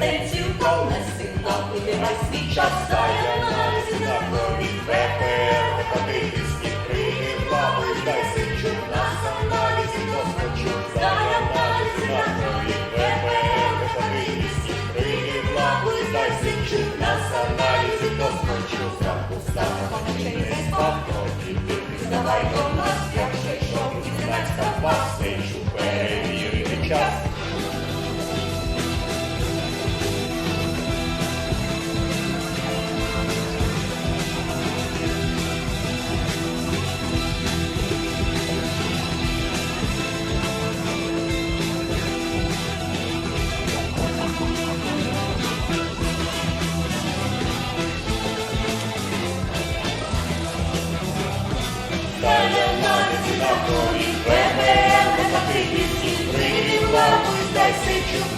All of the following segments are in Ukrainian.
то неси нам вибирай свій час, аналізи на крові. ППР, гепатитис і прийми лапи, дай сичу нас аналізи доскочу. Аналізи на крові. ППР, гепатитис і прийми лапи, дай сичу нас аналізи доскочу. Зранку став, не спав, трохи дивись, Давай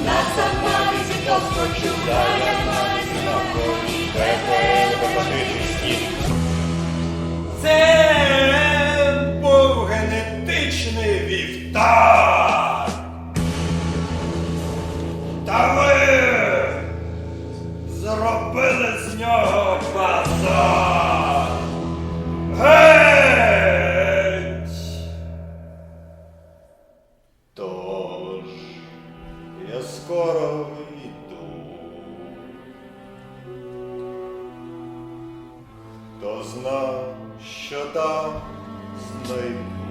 нас аналізи доскочу. Дай аналізи на ППР, гепатитис Це був генетичний вівтар. Та ви зробили з нього базар. Хто зна, що там знайду.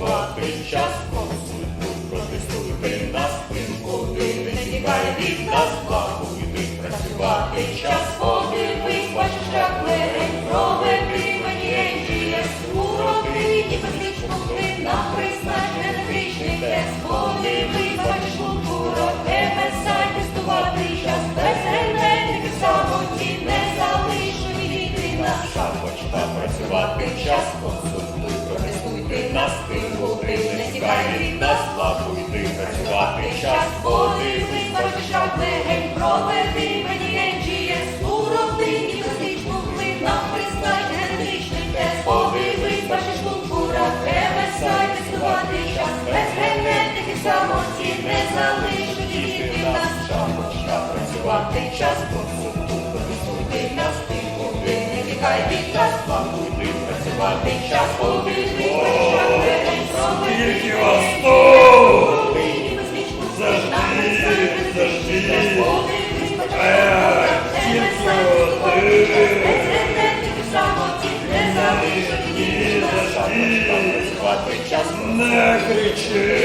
Працювати час, консультуй, протестуйте нас, тим, куди не тікає від нас, плануйте працювати час. Подивись, бачиш, як легень, проведи мені NGS. У родині безліч пухлин, нам признач генетичний тест. Подивись, бачиш лункура, MSI тестувати час. Без генетики самоці не залишу відійти нас. Там почна працювати час, консультуй, працювати час, консультуй, протестуйте нас, тим, куди не тікає від нас, плануйте працювати час. Проведи Скільки вас тут? родині безліч пухлин, нам признай генетичний